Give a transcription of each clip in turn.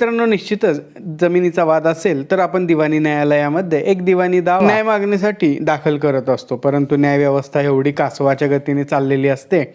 मित्रांनो निश्चितच जमिनीचा वाद असेल तर आपण दिवाणी न्यायालयामध्ये एक दिवाणी दावा न्याय मागणीसाठी दाखल करत असतो. परंतु न्यायव्यवस्था एवढी कासवाच्या गतीने चाललेली असते.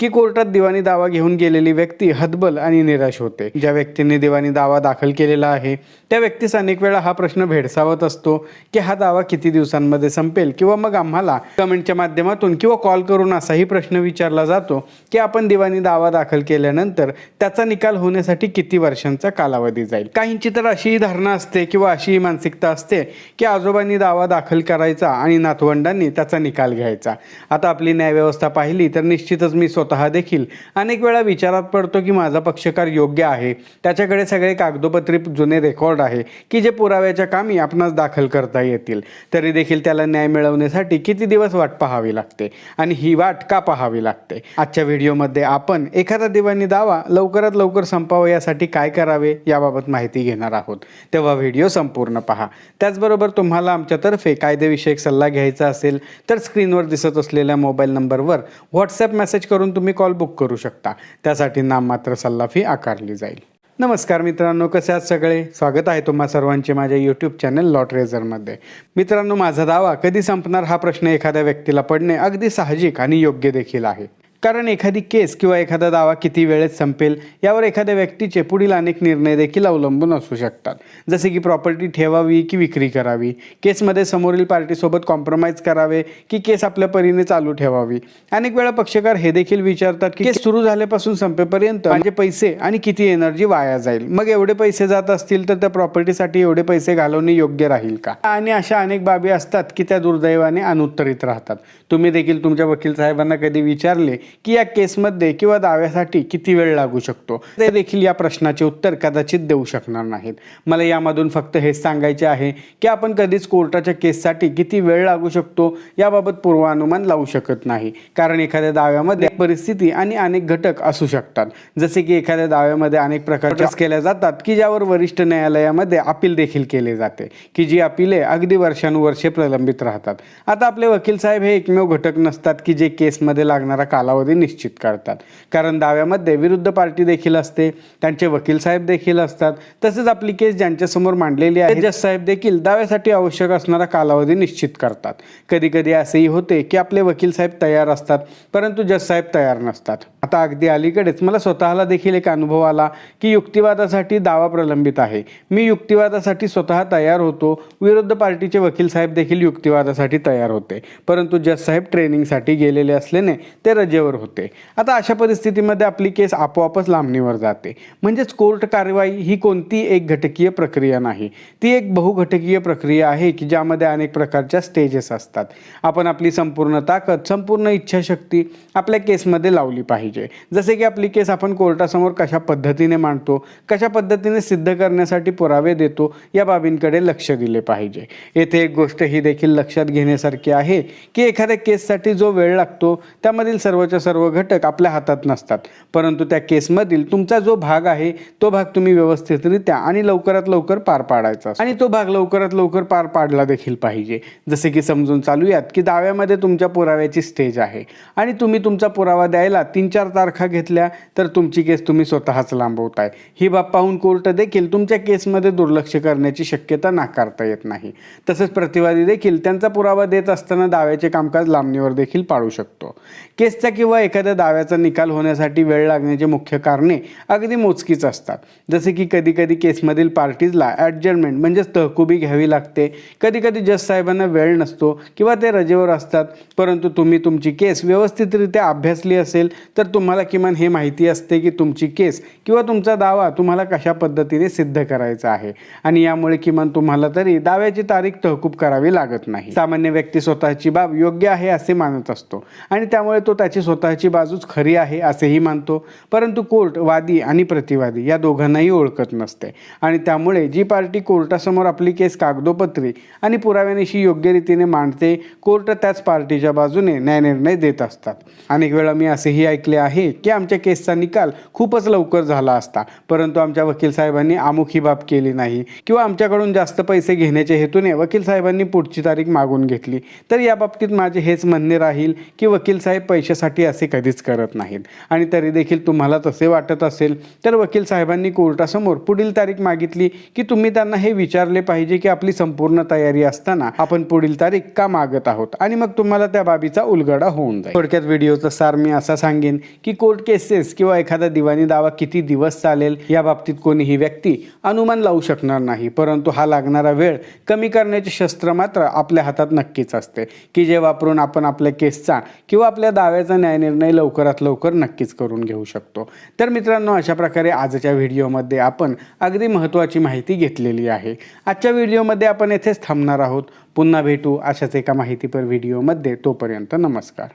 की कोर्टात दिवाणी दावा घेऊन गेलेली व्यक्ती हतबल आणि निराश होते. ज्या व्यक्तीने दिवाणी दावा दाखल केलेला आहे त्या व्यक्तीस अनेक वेळा हा प्रश्न भेडसावत असतो की हा दावा किती दिवसांमध्ये संपेल किंवा मग आम्हाला कमेंटच्या माध्यमातून किंवा कॉल करून असाही प्रश्न विचारला जातो की आपण दिवाणी दावा दाखल केल्यानंतर त्याचा निकाल होण्यासाठी किती वर्षांचा कालावधी जाईल. काहींची तर अशीही धारणा असते किंवा अशीही मानसिकता असते की आजोबांनी दावा दाखल करायचा आणि नातवंडांनी त्याचा निकाल घ्यायचा. आता आपली न्यायव्यवस्था पाहिली तर निश्चितच मी स्वतः स्वतः देखील अनेक वेळा विचारात पडतो की माझा पक्षकार योग्य आहे. त्याच्याकडे सगळे कागदोपत्री जुने रेकॉर्ड आहे की जे पुराव्याच्या कामी आपणास दाखल करता येतील. तरी देखील त्याला न्याय मिळवण्यासाठी किती दिवस वाट पाहावी लागते आणि ही वाट का पाहावी लागते? आजच्या व्हिडिओमध्ये आपण एखादा दिवाणी दावा लवकरात लवकर संपावा यासाठी काय करावे याबाबत माहिती घेणार आहोत. तेव्हा व्हिडिओ संपूर्ण पहा. त्याचबरोबर तुम्हाला आमच्यातर्फे कायदेविषयक सल्ला घ्यायचा असेल तर स्क्रीनवर दिसत असलेल्या मोबाईल नंबरवर व्हॉट्सॲप मेसेज करून तुम्ही कॉल बुक करू शकता. त्यासाठी नाममात्र सल्ला फी आकारली जाईल. नमस्कार मित्रांनो कसे आहात सगळे? स्वागत आहे तुम्हा सर्वांचे माझ्या यूट्यूब चॅनल लॉट रेझरमध्ये मित्रांनो माझा दावा कधी संपणार हा प्रश्न एखाद्या व्यक्तीला पडणे अगदी साहजिक आणि योग्य देखील आहे. कारण एखादी केस किंवा एखादा दावा किती वेळेत संपेल यावर एखाद्या व्यक्तीचे पुढील अनेक निर्णय देखील अवलंबून असू शकतात. जसे की प्रॉपर्टी ठेवावी की विक्री करावी केसमध्ये समोरील पार्टीसोबत कॉम्प्रोमाइज करावे की केस आपल्या परीने चालू ठेवावी. अनेक वेळा पक्षकार हे देखील विचारतात की केस सुरू झाल्यापासून संपेपर्यंत माझे पैसे आणि किती एनर्जी वाया जाईल? मग एवढे पैसे जात असतील तर त्या प्रॉपर्टीसाठी एवढे पैसे घालवणे योग्य राहील का? आणि अशा अनेक बाबी असतात की त्या दुर्दैवाने अनुत्तरित राहतात. तुम्ही देखील तुमच्या वकील साहेबांना कधी विचारले की या केसमध्ये किंवा दाव्यासाठी किती वेळ लागू शकतो? ते देखील या प्रश्नाचे उत्तर कदाचित देऊ शकणार नाहीत. मला यामधून फक्त हेच सांगायचे आहे की आपण कधीच कोर्टाच्या केससाठी किती वेळ लागू शकतो याबाबत पूर्वानुमान लावू शकत नाही. कारण एखाद्या दाव्यामध्ये परिस्थिती आणि अनेक घटक असू शकतात. जसे की एखाद्या दाव्यामध्ये अनेक प्रकारच्या केल्या जातात की ज्यावर वरिष्ठ न्यायालयामध्ये अपील देखील केले जाते की जी अपिले अगदी वर्षानुवर्षे प्रलंबित राहतात. आता आपले वकील साहेब हे एकमेव घटक नसतात की जे केसमध्ये लागणारा कालावधी निश्चित करतात. कारण दाव्यामध्ये विरुद्ध पार्टी देखील असते त्यांचे वकील साहेब देखील असतात. तसेच आपली केस ज्यांच्यासमोर मांडलेली आहे जज साहेब देखील दाव्यासाठी आवश्यक असणारा कालावधी निश्चित करतात. कधी कधी असेही होते की आपले वकील साहेब तयार असतात परंतु जज साहेब तयार नसतात. आता अगदी अलीकडेच मला स्वतःला देखील एक अनुभव आला की युक्तिवादासाठी दावा प्रलंबित आहे. मी युक्तिवादासाठी स्वतः तयार होतो विरुद्ध पार्टीचे वकील साहेब देखील युक्तिवादासाठी तयार होते. परंतु जज साहेब ट्रेनिंगसाठी गेलेले असल्याने ते रजेवर होते. आता अशा परिस्थितीमध्ये आपली केस आपोआपच लांबणीवर जाते. म्हणजेच कोर्ट कारवाई ही कोणती एक घटकीय प्रक्रिया नाही. ती एक बहुघटकीय प्रक्रिया आहे की ज्यामध्ये अनेक प्रकारच्या स्टेजेस असतात. आपण आपली संपूर्ण ताकद संपूर्ण इच्छाशक्ती आपल्या केसमध्ये लावली पाहिजे. जसे की आपली केस आपण कोर्टासमोर कशा पद्धतीने मांडतो कशा पद्धतीने सिद्ध करण्यासाठी पुरावे देतो या बाबींकडे लक्ष दिले पाहिजे. येथे एक गोष्ट ही देखील लक्षात घेण्यासारखी आहे की एखाद्या केससाठी जो वेळ लागतो त्यामधील सर्वोच्च सर्वच्या सर्व घटक आपल्या हातात नसतात. परंतु त्या केसमधील तुमचा जो भाग आहे तो भाग तुम्ही व्यवस्थितरित्या आणि लवकरात लवकर पार पाडायचा आणि तो भाग लवकरात लवकर पार पाडला देखील पाहिजे. जसे की समजून चालूयात की दाव्यामध्ये तुमच्या पुराव्याची स्टेज आहे. आणि तुम्ही तुमचा पुरावा द्यायला तीन चार तारखा घेतल्या तर तुमची केस तुम्ही स्वतःच लांबवताय. ही बाब पाहून कोर्ट देखील तुमच्या केसमध्ये दुर्लक्ष करण्याची शक्यता नाकारता येत नाही. तसंच प्रतिवादी देखील त्यांचा पुरावा देत असताना दाव्याचे कामकाज लांबणीवर देखील पाडू शकतो. केसचा किंवा किंवा एखाद्या दाव्याचा निकाल होण्यासाठी वेळ लागण्याची मुख्य कारणे अगदी मोजकीच असतात. जसे की कधी कधी केसमधील पार्टीजला ॲडजमेंट म्हणजेच तहकुबी घ्यावी लागते. कधी कधी जज साहेबांना वेळ नसतो किंवा ते रजेवर असतात. परंतु तुम्ही तुमची केस व्यवस्थितरित्या अभ्यासली असेल तर तुम्हाला किमान हे माहिती असते की तुमची केस किंवा तुमचा दावा तुम्हाला कशा पद्धतीने सिद्ध करायचा आहे. आणि यामुळे किमान तुम्हाला तरी दाव्याची तारीख तहकूब करावी लागत नाही. सामान्य व्यक्ती स्वतःची बाब योग्य आहे असे मानत असतो. आणि त्यामुळे तो त्याची स्वतःची बाजूच खरी आहे असेही मानतो. परंतु कोर्ट वादी आणि प्रतिवादी या दोघांनाही ओळखत नसते. आणि त्यामुळे जी पार्टी कोर्टासमोर आपली केस कागदोपत्री आणि पुराव्यानिशी योग्य रीतीने मांडते कोर्ट त्याच पार्टीच्या बाजूने न्यायनिर्णय देत असतात. अनेक वेळा मी असेही ऐकले आहे की आमच्या केसचा निकाल खूपच लवकर झाला असता. परंतु आमच्या वकील साहेबांनी अमुख ही बाब केली नाही किंवा आमच्याकडून जास्त पैसे घेण्याच्या हेतूने वकील साहेबांनी पुढची तारीख मागून घेतली. तर या बाबतीत माझे हेच म्हणणे राहील की वकील साहेब पैशासाठी असे कधीच करत नाहीत. आणि तरी देखील तुम्हाला तसे वाटत असेल तर वकील साहेबांनी कोर्टासमोर पुढील तारीख मागितली की तुम्ही त्यांना हे विचारले पाहिजे की आपली संपूर्ण तयारी असताना आपण पुढील तारीख का मागत आहोत? आणि मग तुम्हाला त्या बाबीचा उलगडा होऊन जाईल. थोडक्यात व्हिडिओचा सार मी असा सांगेन की कोर्ट केसेस किंवा एखादा दिवाणी दावा किती दिवस चालेल या बाबतीत कोणीही व्यक्ती अनुमान लावू शकणार नाही. परंतु हा लागणारा वेळ कमी करण्याचे शस्त्र मात्र आपल्या हातात नक्कीच असते की जे वापरून आपण आपल्या केसचा किंवा आपल्या दाव्याचा न्यायनिर्णय लवकरात लवकर नक्कीच करून घेऊ शकतो. तर मित्रांनो अशा प्रकारे आजच्या व्हिडिओमध्ये आपण अगदी महत्त्वाची माहिती घेतलेली आहे. आजच्या व्हिडिओमध्ये आपण येथेच थांबणार आहोत. पुन्हा भेटू अशाच एका माहितीपर व्हिडिओमध्ये. तोपर्यंत नमस्कार.